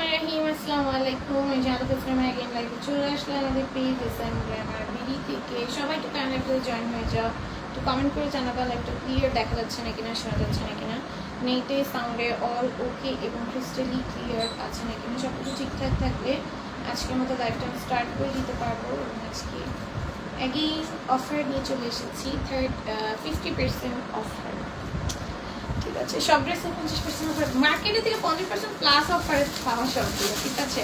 বিসমিল্লাহিররহমানিররহিম আসসালামু আলাইকুম। এই জানাতে পেছনে অ্যাগেন লাইভে চলে আসলে আমাদের পেজ এসএম গ্রামার বিডি থেকে। সবাই একটু কাইন্ড একটু জয়েন হয়ে যাও। একটু কমেন্ট করে জানাবা লাইভটা ক্লিয়ার দেখা যাচ্ছে না কিনা শোনা যাচ্ছে না কিনা নেটে সাউন্ডে অল ওকে এবং ক্রিস্টালি ক্লিয়ার আছে না কিনা সব কিছু ঠিকঠাক থাকলে আজকের মতো লাইভটা আমি স্টার্ট করে দিতে পারব। এবং আজকে একই অফার নিয়ে চলে এসেছি। থার্ড ফিফটি পার্সেন্ট অফার আছে। সব ড্রেসে পঞ্চাশ পার্সেন্ট অফার মার্কেটে থেকে পঞ্চাশ পার্সেন্ট প্লাস অফার পাওয়া সবগুলো ঠিক আছে?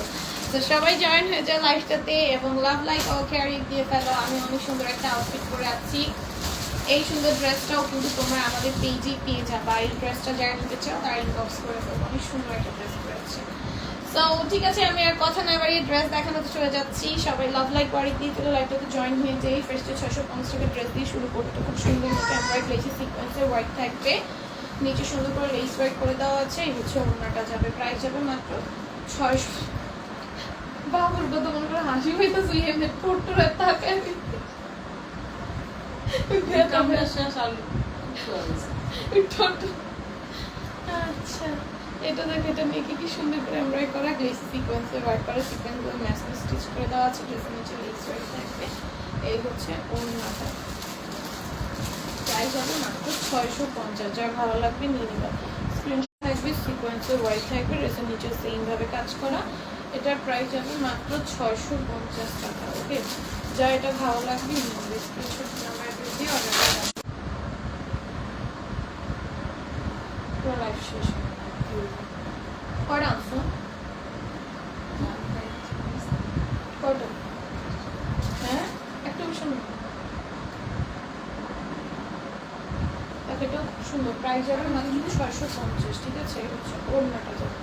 তো সবাই জয়েন হয়ে যায় লাইফটাতে এবং লাভ লাইক ও ক্যারি দিয়ে ফেলো। আমি অনেক সুন্দর একটা আউটফিট করে আছি। এই সুন্দর ড্রেসটাও কিন্তু তোমরা আমাদের পেজেই পেয়ে যাবা। এই ড্রেসটা যারা নিতে চাও, তারা ইনবক্স করে দেবো। অনেক সুন্দর একটা ড্রেস করেছে তো ঠিক আছে, আমি আর কথা না বাড়িয়ে ড্রেস দেখানোতে চলে যাচ্ছি। সবাই লাভ লাইক বাড়ি দিয়ে দিলে লাইফটাতে জয়েন হয়ে যাই ফার্স্টে ছশো পঞ্চাশ টাকা ড্রেস দিয়ে শুরু করতে খুব সুন্দর মতো এমব্রয়েড লেসি সিকোয়েন্সের হোয়াইট থাকবে। নিচে সুন্দর করে লেস ওয়ার্ক করে দেওয়া আছে এই হচ্ছে ওড়নাটা যাবে প্রাইস যাবে মাত্র ছয়শো বাবুর কথা মনে করে হাসি হইতেছে এমনি ফোটোর থাকে আচ্ছা এটা দেখো এটা মেয়েকে কি সুন্দর করে এমব্রয়েড করা গ্লেস সিকোয়েন্সে ওয়ার্ক করা সিকোয়েন্সগুলো ম্যাচ স্টিচ করে দেওয়া আছে ড্রেসের নিচে লেস ওয়ার্ক থাকবে। এই হচ্ছে ওড়নাটা। প্রাইস হবে মাত্র ছয়শো পঞ্চাশ। যার ভালো লাগবে নিয়ে নেবেন স্ক্রিনশট থাকবে সিকোয়েন্সের হোয়াইট থাকবে ড্রেসের নিচে সেমভাবে কাজ করা। এটার প্রাইস হবে মাত্র ছয়শো পঞ্চাশ টাকা ওকে যা এটা ভালো লাগবে নিয়ে নেবে। স্ক্রিনশট নাম্বার দিয়ে অর্ডার করা লাইফ শেষ কটা আনছো? কটা? হ্যাঁ? একটা শুনুন প্যাকেটও খুব সুন্দর প্রাইস যাবে মাত্র ছয়শো পঞ্চাশ ঠিক আছে? হচ্ছে ওড়নাটা যাবে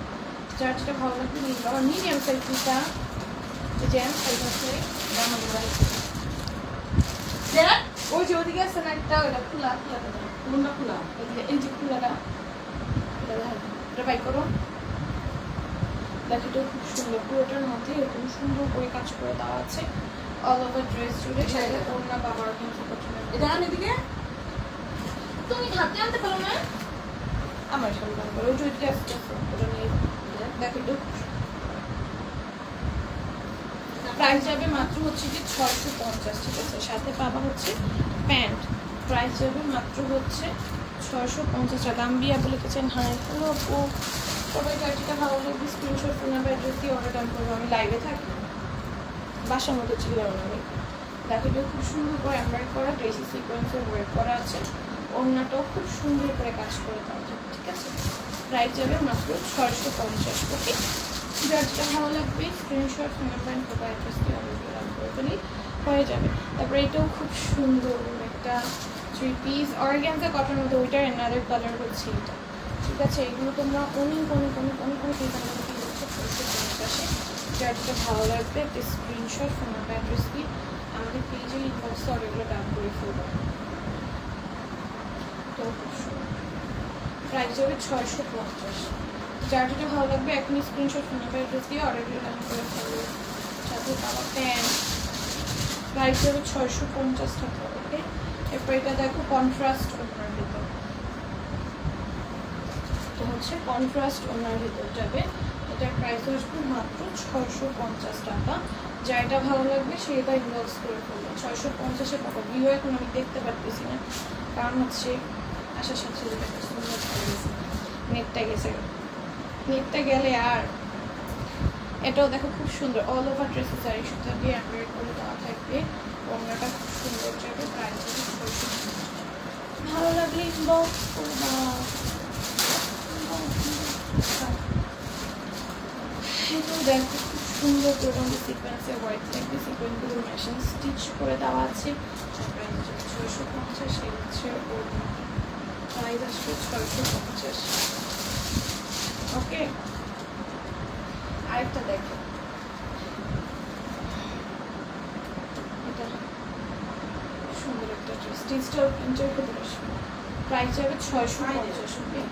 যার যেটা ভালো লাগবে নিয়ে আর মিডিয়াম সাইজ দুটা জ্যাম সাইজ আছে ওই যে ওদিকে আছে না একটা ওটা খোলা খোলা কোনটা খোলা। ওদিকে এই যে খোলাটা। এটা বাই করো। দেখো খুব সুন্দর। পুরোটার মধ্যে এরকম সুন্দর করে কাজ করে দেওয়া আছে। অল ওভার ড্রেস জুড়ে। সাইডে ওড়না বাবার কিন্তু এটা এদিকে। তুমি হাতে আনতে পারো না? আমার সামনে আনতে পারো ওই যে ওটা নিয়ে দেখো একটু। প্রাইস যাবে মাত্র হচ্ছে কি ছয়শো পঞ্চাশ, ঠিক আছে? সাথে পাবা হচ্ছে প্যান্ট। প্রাইস যাবে মাত্র হচ্ছে ছয়শো পঞ্চাশ টাকা। আমি বিয়া বলে গেছেন হাই হ্যালো আপু সবাই গাড়িটা ভালো লাগবে স্ক্রিনশট ফোন নাম্বার অ্যাড্রেস দিয়ে অর্ডার ডান করব। আমি লাইভে থাকি। বাসার মতো ছিলাম আমি। দেখো খুব সুন্দর করে এমব্রয়েড করা ড্রেসি সিকোয়েন্সের ওয়ার্ক করা আছে। ওড়নাটাও খুব সুন্দর করে কাজ করে দেওয়া যাবে ঠিক আছে? প্রাইস যাবে মাত্র ছয়শো পঞ্চাশ ওকে যার যেটা ভালো লাগবে স্ক্রিনশট ফিঙ্গারপ্রিন্ট ফটো অ্যাড্রেস দিয়ে করে ফেলি, হয়ে যাবে। তারপরে এটাও খুব সুন্দর, একটা থ্রি পিস অর্গ্যানজা কটন মধ্যে ওইটার অ্যানাদার কালার হচ্ছে এটা, ঠিক আছে? এগুলো তোমরা অনেক অনেক অনেক অনেক অনেক এখানে পঞ্চাশে যার ভালো লাগবে, একটা স্ক্রিনশট ফোন নাম্বার অ্যাড্রেস আমাদের পেজে ইনবক্সে অর্ডারগুলো ডান করে ফেলব। প্রাইস হবে ছয়শো পঞ্চাশ। যার যেটা ভালো লাগবে স্ক্রিনশট ফোন দিয়ে ডান করে ফেলব সাথে পাওয়া প্রাইস হবে ছয়শো পঞ্চাশ টাকা ওকে এরপর এটা দেখো কন্ট্রাস্ট ওনার ভিতর তো হচ্ছে কন্ট্রাস্ট ওনার ভিতর যাবে। এটার প্রাইস আসবে মাত্র ছয়শো পঞ্চাশ টাকা। যা এটা ভালো লাগবে সেটা ইনবক্স করে ফেলবে। ছয়শো পঞ্চাশে টাকা। ভিউ এখন আমি দেখতে পারতেছি না। কারণ হচ্ছে আসার সাথে একটা সুন্দর গেছে। নেটটা গেছে। নেটটা গেলে আর এটাও দেখো খুব সুন্দর। অল ওভার ড্রেসেস আর এই সুতা দিয়ে এমব্রয়েড করে দেওয়া থাকবে। ওড়নাটা খুব সুন্দর যাবে প্রাইস ভালো লাগলে ইনবক্স দেখো খুব সুন্দর করে রঙের সিকোয়েন্সে হোয়াইট থাকবে সিকোয়েন্সগুলো মেশিন স্টিচ করে দেওয়া আছে। ছয়শো পঞ্চাশ হচ্ছে ওড়না প্রাইস আসবে ছয়শো পঞ্চাশ ওকে আরেকটা দেখো। এটা সুন্দর একটা ড্রেস প্রাইস যাবে ছয়শো পঞ্চাশ ওকে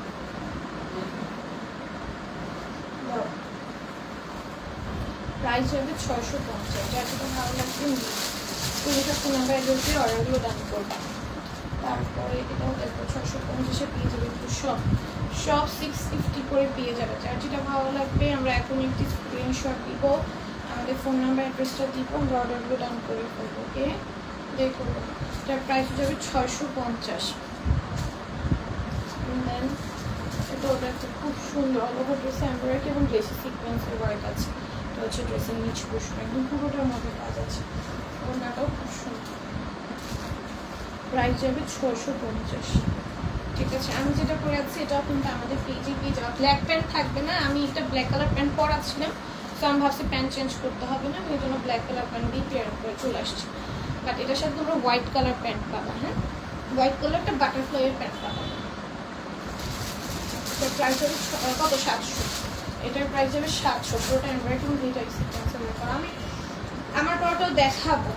প্রাইস যাবে ছয়শো পঞ্চাশ। যার ভালো লাগবে নিয়ে। কুড়িটা ফোন নাম্বার অ্যাড্রেসে অর্ডারগুলো ডান করবা। তারপরে এটাও দেখো ছশো পঞ্চাশে পেয়ে যাবে একটু সব সব সিক্স ফিফটি করে পেয়ে যাবে। যার যেটা ভালো লাগবে, আমরা এখন একটি স্ক্রিনশট দিব, আমাদের ফোন নাম্বার অ্যাড্রেসটা দিব, আমরা অর্ডারগুলো ডাউন করে ফেলব ওকে দেখো এটার প্রাইস যাবে ছশো পঞ্চাশ। দেন এটা ওটা খুব সুন্দর অল ওভার ড্রেসে এমব্রয়ডারি এবং ড্রেসে সিকোয়েন্সের ওয়ার্ক আছে। এটা হচ্ছে ড্রেসের নিচ পোষণ একদম পুরোটার মধ্যে কাজ আছে। ওনাটাও খুব সুন্দর। প্রাইস যাবে ছশো পঞ্চাশ। ঠিক আছে, আমি যেটা পরে আছি এটাও কিন্তু আমাদের পেজে যাওয়া ব্ল্যাক প্যান্ট থাকবে না, আমি একটা ব্ল্যাক কালার প্যান্ট পরাচ্ছিলাম তো আমি ভাবছি প্যান্ট চেঞ্জ করতে হবে না, আমি জন্য ব্ল্যাক কালার প্যান্ট দিয়ে পেয়ার করে চলে আসছি। বাট এটার সাথে তোমরা হোয়াইট কালার প্যান্ট পাবা হ্যাঁ? হোয়াইট কালারটা বাটারফ্লাইয়ের প্যান্ট পাবা। এটার প্রাইস হবে কত? সাতশো। এটার প্রাইস যাবে সাতশো। পুরোটা এমব্রয়ডারি দুইটা সিকোয়েন্সের করা আমি আমার পরটাও দেখাবো।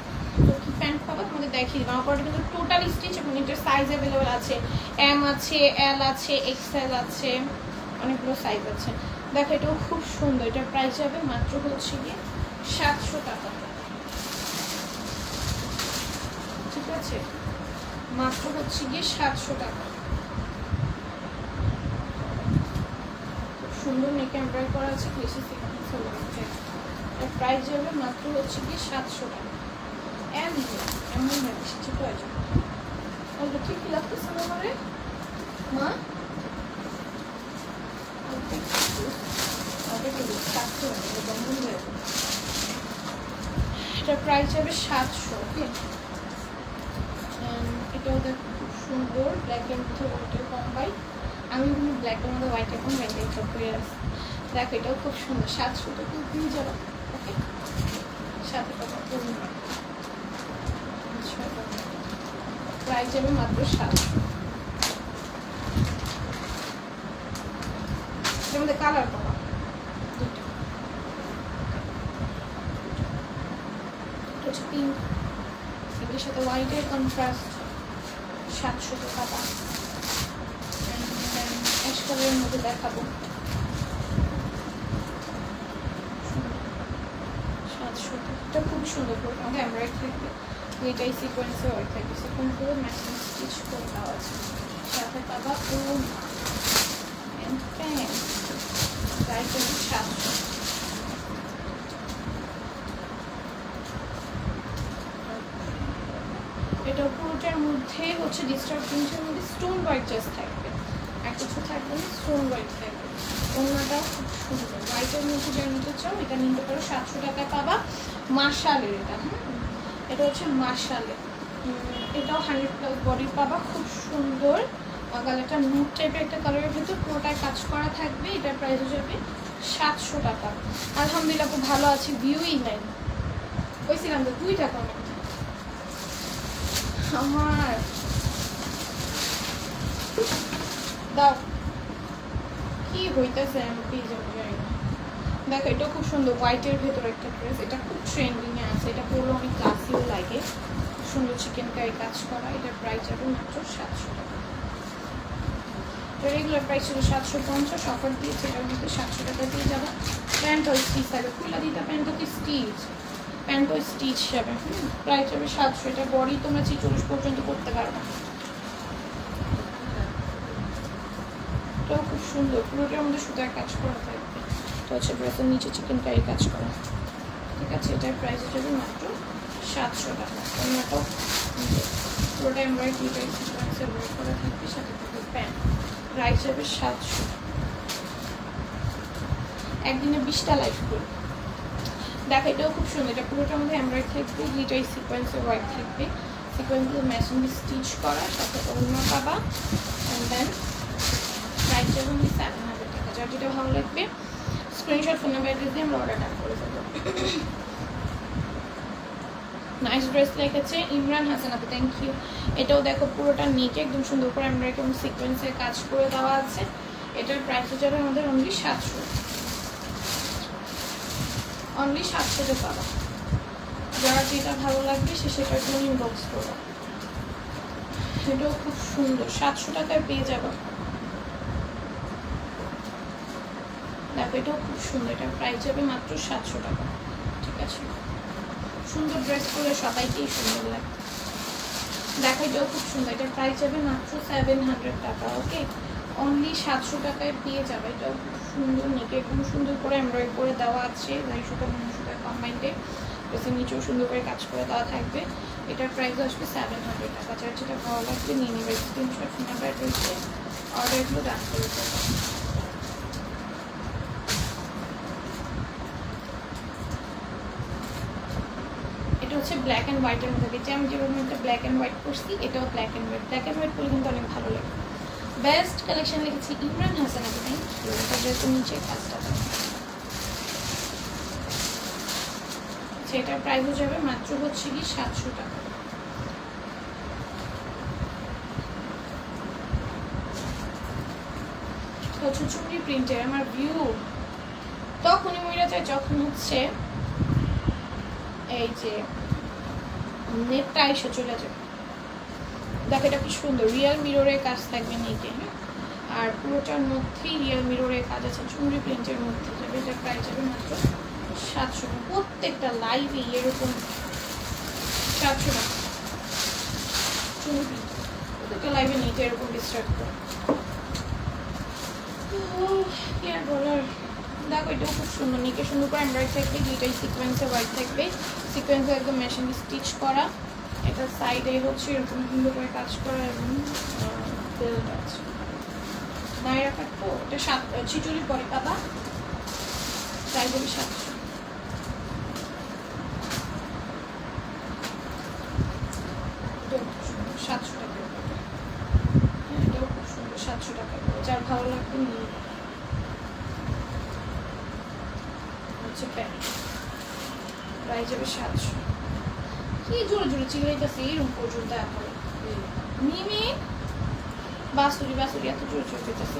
প্যান্ট পাবো তোমাদের দেখিয়ে দেবো। আমার কিন্তু টোটাল স্টিচ এবং এটার সাইজ অ্যাভেলেবেল আছে। এম আছে এল আছে এক্সেল আছে, অনেকগুলো সাইজ আছে। দেখো, এটাও খুব সুন্দর। এটার প্রাইস যাবে মাত্র হচ্ছে গিয়ে সাতশো টাকা। ঠিক আছে? মাত্র হচ্ছে গিয়ে সাতশো টাকা। সুন্দর নেক এমব্রয়ডারি করা আছে বেশি প্রাইস যাবে মাত্র হচ্ছে গিয়ে সাতশো টাকা। এমন এমন বেশি ঠিক হয়ে যাবে বলতো ঠিকই লাগতেছে না আমারে? মা? এটা প্রাইস সাতশো, ওকে? এটাও দেখ খুব সুন্দর ব্ল্যাকের মধ্যে হোয়াইটের আমি ব্ল্যাকের মধ্যে আসি দেখ, এটাও খুব সুন্দর, সাতশো তো খুব দিয়ে যাব, ওকে? সাথে কথা প্রাইস যাবে মাত্র সাত। মধ্যে কালার এটা হচ্ছে পিঙ্ক এটার সাথে হোয়াইটের কন্ট্রাস্ট সাতশো টাকা অ্যাশ কালারের মধ্যে দেখাবো। সাতশো। এটা খুব সুন্দর করে আমাকে এমব্রয়েড থাকবে এটাই সিকোয়েন্সে থাকবে সিকোয়েন্স করে ম্যাচিং স্টিচ করে দেওয়া আছে। সাথে পাবা ও and pants. প্রাইস হচ্ছে সাতশো। এটা পুরোটার মধ্যে হচ্ছে ডিস্টার্ব প্রিন্টের মধ্যে স্টোন হোয়াইট জাস্ট থাকবে। আর থাকবে না স্টোন হোয়াইট থাকবে। অন্যটাও খুব সুন্দর। হোয়াইটের মধ্যে যা নিতে চাও, এটা নিতে পারো। সাতশো টাকায় পাবা। মার্শালের এটা হুম এটা হচ্ছে মার্শালের এটাও হান্ড্রেড প্লাস বডি পাবা, খুব সুন্দর। কালারটা নুট টাইপের একটা কালারের ভিতর, পুরোটায় কাজ করা থাকবে, এটার প্রাইস হয়ে যাবে সাতশো টাকা। আলহামদুলিল্লাহ, খুব ভালো আছে ভিউই নাই কইছিলাম তো, দুই টাকা আমার। দাও। কি হইতেছে, আমি জানি? দেখো এটা খুব সুন্দর হোয়াইটের ভেতর একটা ড্রেস এটা খুব ট্রেন্ডিং এ আছে, এটা পরলে অনেক ক্লাসিও লাগে। সুন্দর চিকেন কারি কাজ করা, এটার প্রাইস যাবে মাত্র সাতশো টাকা। রেগুলার প্রাইস ছিল সাতশো পঞ্চাশ অফার দিয়েছে, এটার মধ্যে সাতশো টাকা দিয়ে যাবে। প্যান্ট ওই স্টিচ থাকবে, খুলে দিতে প্যান্ট হচ্ছে স্টিচ প্যান্ট ওই স্টিচ যাবে প্রাইস যাবে সাতশো, এটা বডি তোমরা ছিচল্লিশ পর্যন্ত করতে পারবে। এটাও খুব সুন্দর, পুরোটার মধ্যে সুতার কাজ করা থাকবে তো হচ্ছে ড্রেসের নিচে চিকেন কারি কাজ করা। ঠিক আছে, এটার প্রাইস যাবে মাত্র সাতশো টাকা। অন্যটাও পুরোটা এমব্রয়ডারি ওয়ার্ক করা থাকবে সাথে থাকবে প্যান্ট প্রাইস যাবে সাতশো। একদিনে বিশটা লাইফ করি। দেখো, এটাও খুব সুন্দর। এটা পুরোটার মধ্যে এমব্রয়ডারি থাকবে দুইটাই সিকোয়েন্সের ওয়ার্ক থাকবে। সিকোয়েন্সগুলো দিয়ে স্টিচ করা সাথে অন্য পাবা অ্যান্ড দেন প্রাইস আমি সেভেন হান্ড্রেড টাকা। যার যেটা ভালো লাগবে স্ক্রিনশট ফোন নাম্বার দিয়ে আমরা অর্ডার ডান করে নাইস ড্রেস লিখেছে ইমরান হাসান আপু থ্যাংক ইউ এটাও দেখো, পুরোটা নিটে একদম সুন্দর করে এমব্রয়ডারি এবং সিকোয়েন্সের কাজ করে দেওয়া আছে। এটার প্রাইস যাবে আমাদের অনলি সাতশো। অনলি সাতশোতে পাবা। যারা যেটা ভালো লাগবে, সে সেটার জন্য ইনবক্স করো। এটাও খুব সুন্দর। সাতশো টাকায় পেয়ে যাবে। দেখো, এটাও খুব সুন্দর। এটার প্রাইস হবে মাত্র সাতশো টাকা। ঠিক আছে? সুন্দর ড্রেস পরে সবাইকেই সুন্দর লাগে। দেখো, এটাও খুব সুন্দর। এটার প্রাইস যাবে মাত্র সেভেন হান্ড্রেড টাকা ওকে অনলি সাতশো টাকায় পেয়ে যাবে। এটাও খুব সুন্দর নিকে খুব সুন্দর করে এমব্রয়েড করে দেওয়া আছে। মনে সুতো কম্বাইন্ডে বেশি নিচেও সুন্দর করে কাজ করে দেওয়া থাকবে। এটার প্রাইস আসবে সেভেন হান্ড্রেড টাকা। যার যেটা ভালো লাগবে, নিয়ে নেবে। স্ক্রিনশট নাম্বার রয়েছে অর্ডারগুলো ডান করে দেবো এটা হচ্ছে ব্ল্যাক অ্যান্ড হোয়াইটের মধ্যে যেটা আমি যেরকম একটা ব্ল্যাক অ্যান্ড হোয়াইট করছি এটাও black and white black and white করলে কিন্তু অনেক ভালো লাগে। বেস্ট কালেকশন লিখেছি ইমরান হাসান আপনি থ্যাংক যেহেতু নিচে কাজটা সেটার প্রাইস হয়ে যাবে মাত্র হচ্ছে কি সাতশো টাকা। হচ্ছে প্রিন্টের আমার ভিউ তখনই মহিলা যখন হচ্ছে এই যে নেটটা এসে চলে যাবে। দেখো এটা কি সুন্দর। রিয়েল মিররের কাজ থাকবে নিকে হ্যাঁ? আর পুরোটার মধ্যেই রিয়েল মিররের কাজ আছে চুমড়ি প্রিন্টের মধ্যে যাবে। এটা প্রাইস যাবে মাত্র সাতশো টাকা। প্রত্যেকটা লাইভে এরকম সাতশো টাকা। চুমড়ি প্রত্যেকটা লাইভে নিতে এরকম ডিস্টার্ব করে। উহ, কি আর বলার? দেখো এটাও খুব সুন্দর। নিকে সুন্দর করে এমব্রয়েড থাকবে দুইটাই সিকোয়েন্সে হোয়াইট থাকবে সিকোয়েন্সে একদম মেশিন স্টিচ করা। এটা সাইডে হচ্ছে এরকম সুন্দর করে কাজ করা এবং বেল্ট আছে। নাইরা কাটবো এটা সাত ছিচুরি পরে প্রাইস হবে সাতশো এটাও খুব সুন্দর, সাতশো টাকা হ্যাঁ এটাও খুব সুন্দর সাতশো টাকা করে। যার ভালো লাগবে নিয়ে নিবে। হচ্ছে প্যান্ট প্রাইস যাবে সাতশো কি জোরে চিল্লাইতেছে এরকম পর্যন্ত এখন মিমি বাসুরি বাসুরি এত জোরে জোরে যেতেছে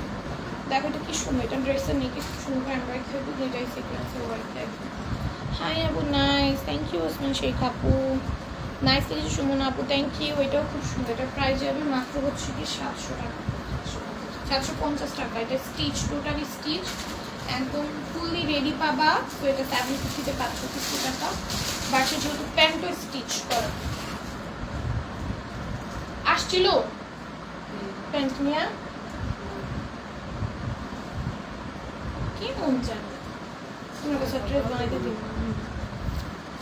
দেখো এটা কি সুন্দর, এটা ড্রেসের নেই কি সুন্দর থাকবে দুইটাই সিকোয়েন্সের ওয়ার্ক থাকবে হাই আপু nice thank you Osman Sheikh আপু নাইস কিছু সুমন আপু থ্যাংক ইউ এটাও খুব সুন্দর। এটা প্রাইস যাবে মাত্র হচ্ছে কি সাতশো টাকা। সাতশো পঞ্চাশ টাকা। এটা স্টিচ টোটালি স্টিচ একদম ফুললি রেডি পাবা। তো এটা সেভেন ফিফটিতে পাঁচশো ফিফটি টাকা। বাসে যেহেতু প্যান্টও স্টিচ করা। আসছিল? প্যান্ট নিয়ে? কি মন জানে তোমার কাছে ড্রেস বানাইতে দিন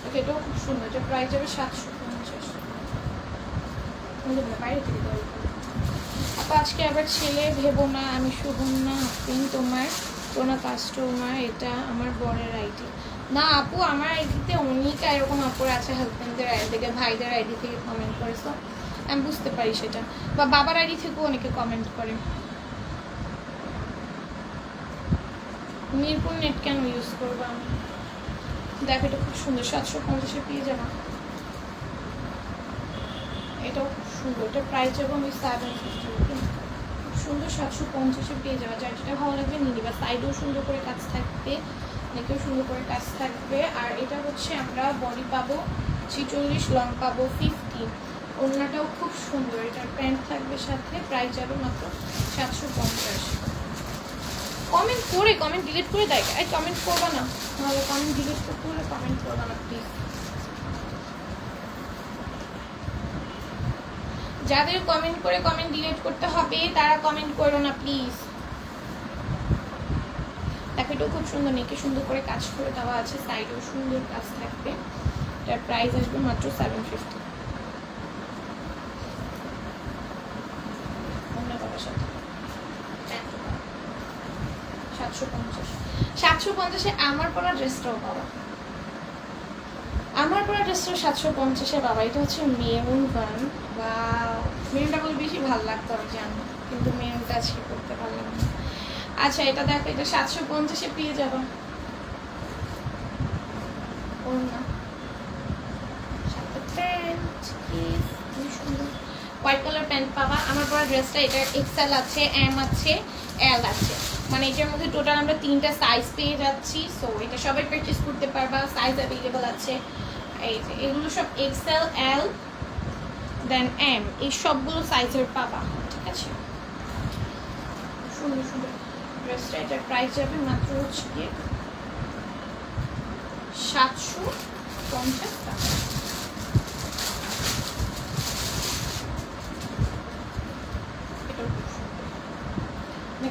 ওকে এটাও খুব সুন্দর। এটা প্রাইস যাবে সাতশো পঞ্চাশ। বাইরে থেকে আপা আজকে আবার ছেলে ভেবো না আমি শুভম না আপনি তোমার কোনো কাস্টমার এটা আমার বরের আইডি না আপু আমার আইডিতে অনেক এরকম আপুর আছে হাজব্যান্ডদের আইডি থেকে ভাইদের আইডি থেকে কমেন্ট করেছ। আমি বুঝতে পারি সেটা। বা বাবার আইডি থেকেও অনেকে কমেন্ট করে। মিরপুর নেট কেন ইউজ করব আমি? দেখো, এটা খুব সুন্দর। সাতশো পঞ্চাশে পেয়ে যাব। এটাও খুব সুন্দর। এটা প্রাইস যাব আমি সেভেন ফিফটি খুব সুন্দর সাতশো পঞ্চাশে পেয়ে যাওয়া যার যেটা ভালো লাগবে নিয়ে নিবা। সাইডেও সুন্দর করে কাজ থাকবে নেকেও সুন্দর করে কাজ থাকবে। আর এটা হচ্ছে আমরা বডি পাবো ছিচল্লিশ লং পাবো ফিফটি ওড়নাটাও খুব সুন্দর। এটার প্যান্ট থাকবে সাথে, প্রাইস যাবে মাত্র সাতশো পঞ্চাশ। কমেন্ট করে কমেন্ট ডিলিট করে দেয়। এই কমেন্ট করবা না। নাহলে কমেন্ট ডিলিট করতে হলে কমেন্ট করবা না প্লিজ যাদের কমেন্ট করে কমেন্ট ডিলিট করতে হবে, তারা কমেন্ট করো না প্লিজ এটাও খুব সুন্দর, নেকে সুন্দর করে কাজ করে দেওয়া আছে। সাইডেও সুন্দর কাজ থাকবে। এটার প্রাইস আসবে মাত্র সেভেন ফিফটি সাতশো পঞ্চাশ সাতশো পঞ্চাশে আমার পরা ড্রেসটাও পাবা। আমার পরা ড্রেসটাও সাতশো পঞ্চাশে বাবা। এটা হচ্ছে মেরুন গান। বা মেরুনটা বলে বেশি ভালো লাগতো আমি জানি কিন্তু মেরুনটা আজকে করতে পারলাম না। আচ্ছা এটা দেখো, এটা সাতশো পঞ্চাশে পেয়ে যাব। কি হোয়াইট কালার প্যান্ট পাবা। আমার পরা ড্রেসটা এটা এক্সেল আছে এম আছে এল আছে। মানে এটার মধ্যে টোটাল আমরা তিনটা সাইজ পেয়ে যাচ্ছি সো এটা সবাই পারচেস করতে পারবা সাইজ অ্যাভেলেবল আছে। এই যে, এগুলো সব এক্সেল এল দেন এম এই সবগুলো সাইজের পাবা, ঠিক আছে? সুন্দর সুন্দর ড্রেসটা যাবে মাত্র হচ্ছে সাতশো পঞ্চাশ টাকা।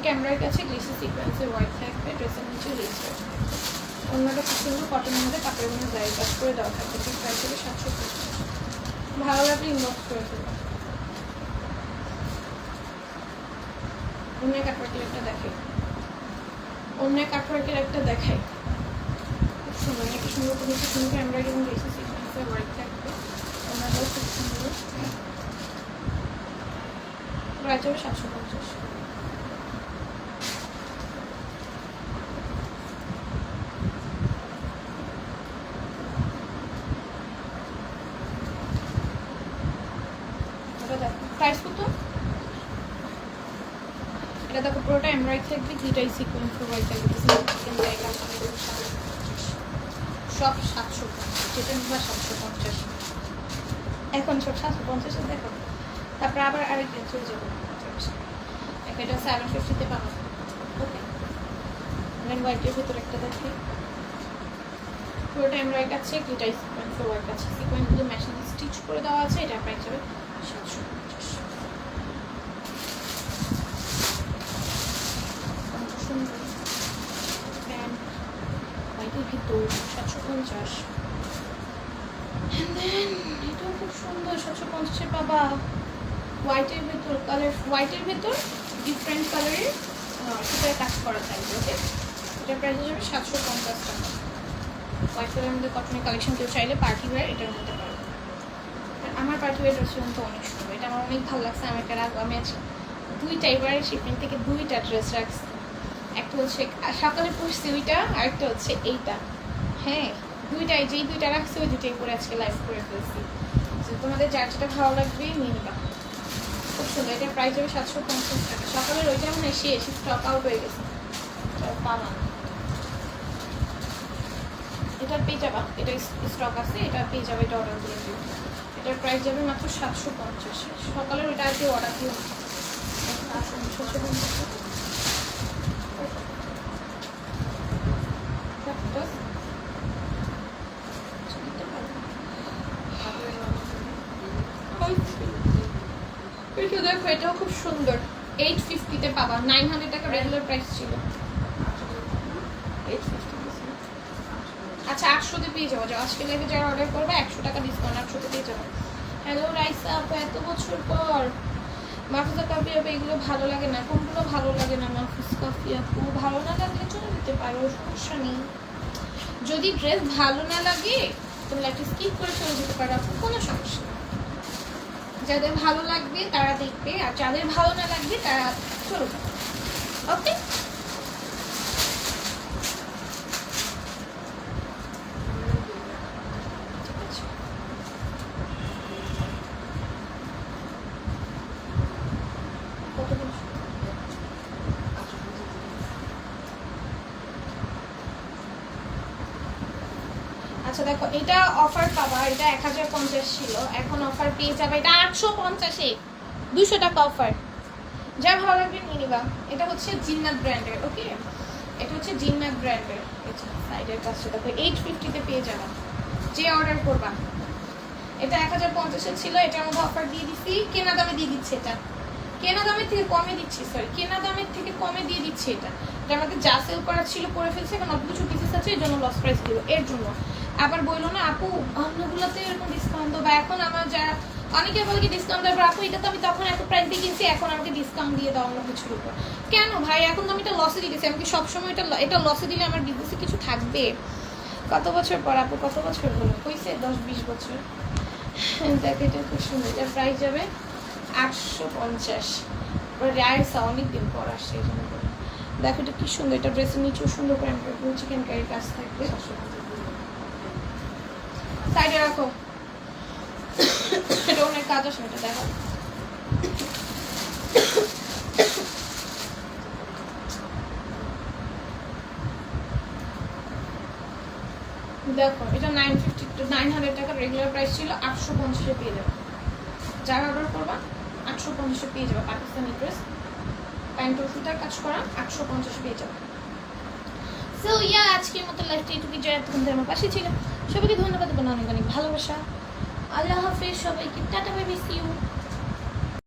এটাও কাছে। থেকে গ্লিসি সিকোয়েন্সের হোয়াইট থাকবে ড্রেসের নিচে লেস অন্যটা খুব সুন্দর কটনের মধ্যে কাপড়ের মধ্যে যাই কাজ করে দেওয়া থাকবে ঠিক প্রাইস হবে সাতশো ভালো লাগলে ইনবক্স করে ফেলব অন্য কাপড়ের একটা দেখে অন্য কাপড়ের একটা দেখাই। খুব সুন্দর একটা সুন্দর করে খুব সুন্দর এমব্রয়েড এবং গ্লিসি সিকোয়েন্সের হোয়াইট থাকবে অন্যটাও খুব সুন্দর। প্রাইস হবে সাতশো পঞ্চাশ এটা দেখো প্রাইস কত এটা দেখো পুরোটা দুইটাই সিকোয়েন্স প্রোভাইড থাকবে চিকেন জায়গা সব সাতশো যেটা নিবা সাতশো পঞ্চাশ। এখন সব সাতশো পঞ্চাশে দেখো। তারপরে আবার আরেকটা চলে যাব এটা সেভেন ফিফটিতে পাবো। ওকে। দেন হোয়াইটের ভিতরে একটা দেখি। পুরোটা এমব্রয়েড আছে দুইটাই সিকোয়েন্স ওয়ার্ক আছে সিকোয়েন্সগুলো মেশিন স্টিচ করে দেওয়া আছে, এটা প্রাইস হবে সাতশো পঞ্চাশ সুন্দর প্যান্ট হোয়াইটের ভিতর সাতশো পঞ্চাশ এটাও খুব সুন্দর সাতশো পঞ্চাশে পাবা হোয়াইটের ভেতর কালার হোয়াইটের ভেতর ডিফারেন্ট কালারের সেটা কাজ করা থাকবে ওকে এটা প্রাইস যাবে সাতশো পঞ্চাশ টাকা হোয়াইট কালারের মধ্যে কটনের কালেকশন কেউ চাইলে পার্টি ওয়্যার এটার মধ্যে পারবে আমার পার্টি ওয়্যার ড্রেস কিন্তু অনেক সুন্দর এটা আমার অনেক ভালো লাগছে আমার একটা রাখব আমি আজকে দুইটা এবারে শিপিং থেকে দুইটা ড্রেস রাখছি একটা হচ্ছে সকালে পরছি ওইটা আর একটা হচ্ছে এইটা। হ্যাঁ দুইটাই, যেই দুইটা রাখছি, ওই দুইটাই পরে আজকে লাইভ করে ফেলছি। তোমাদের যার যেটা ভালো লাগবে, নিয়ে নিবা। খুব সুন্দর এটার প্রাইস হবে সাতশো পঞ্চাশ টাকা। সকালের ওইটা মনে শেষ স্টক আউট হয়ে গেছে। পাবা না এটার পেয়ে যাবা। এটা স্টক আছে, এটা পেয়ে যাবে, এটা অর্ডার করে দিও। এটার প্রাইস যাবে মাত্র সাতশো পঞ্চাশ। সকালের ওইটা আজকে অর্ডার দিও সাতশো পঞ্চাশ এটা দেখো, এটাও খুব সুন্দর। এইট ফিফটিতে পাবা। নাইন হান্ড্রেড টাকা রেগুলার প্রাইস ছিল। আচ্ছা আটশোতে পেয়ে যাব। যাও, আজকে লেগে যারা অর্ডার করবে, একশো টাকা ডিসকাউন্ট আটশোতে পেয়ে যাব। হ্যালো রাইসা আপু, এত বছর পর। মাফিজা কাপি আপু এগুলো ভালো লাগে না? কোনগুলো ভালো লাগে না মাফিজ কাপি আপু? ভালো না লাগলে চলে যেতে পারো সমস্যা নেই। যদি ড্রেস ভালো না লাগে, তোমরা একটা স্কিপ করে চলে যেতে পারো কোনো সমস্যা যাদের ভালো লাগবে তারা দেখবে, আর যাদের ভালো না লাগবে তারা চলে যাবে ওকে ঠিক আছে কত বলছো? আচ্ছা দেখো, এটা অফার পাবা, এটা এক হাজার পঞ্চাশ ছিল, এখন অফার পেয়ে যাবে, এটা আটশো পঞ্চাশে, দুশো টাকা অফার যা ভালো লাগবে নিয়ে নিবা। এটা হচ্ছে জিন্নাত ব্র্যান্ডের ওকে এটা হচ্ছে জিন্নাত ব্র্যান্ডের সাইডের কাছে দেখো এইট ফিফটিতে পেয়ে যাবা, যে অর্ডার করবা। এটা এক হাজার পঞ্চাশে ছিল, এটার মধ্যে অফার দিয়ে দিচ্ছি কেনা দামে দিয়ে দিচ্ছে এটা। কেনা দামের থেকে কমে দিচ্ছি সরি কেনা দামের থেকে কমে দিয়ে দিচ্ছে এটা। এটা আমাকে যা সেল করা ছিল, করে ফেলছে, এখন অল্প কিছু পিসেস আছে, এর জন্য লস প্রাইস দিব, এর জন্য। আবার বলল না, আপু, অন্যগুলোতে এরকম ডিসকাউন্ট বা এখন আমার যারা অনেকে বলে কি ডিসকাউন্ট দেবো? আপু, এটা তো আমি তখন এত প্রাইস দিয়ে কিনছি, এখন আমাকে ডিসকাউন্ট দিয়ে দাও অন্য কিছুর উপর। কেন ভাই? এখন তো আমি এটা লসে দিতেছি। আমি কি সবসময় এটা এটা লসে দিলে আমার বিজনেসে কিছু থাকবে? কত বছর পর আপু, কত বছর হলো? হয়েছে দশ বিশ বছর। দেখ, এটা খুব সুন্দর। এটা প্রাইস যাবে আটশো পঞ্চাশ। রায়সা অনেক দিন পর আসছে, এই জন্য। দেখো, এটা কি সুন্দর। এটা ড্রেসের নিচেও সুন্দর করে চিকেন কারির কাজ থাকবে? সাইডে রাখো। এটা অনেক কাজ আছে এটা দেখো। দেখো, এটা নাইন ফিফটি নাইন হান্ড্রেড টাকা রেগুলার প্রাইস ছিল, আটশো পঞ্চাশে পেয়ে যাবে। যারা অর্ডার করবা, আটশো পঞ্চাশে পেয়ে যাবে পাকিস্তানি ড্রেস প্যান্ট ও সুতার কাজ করা, আটশো পঞ্চাশ পেয়ে যাবে। সো ইয়া আজকের মতো লাইফটা এটুকু জয় এতক্ষণ আমার পাশে ছিল। সবাইকে ধন্যবাদ অনেক অনেক ভালোবাসা। আল্লাহ হাফিজ সবাইকে টাটা বাই সিউ ইউ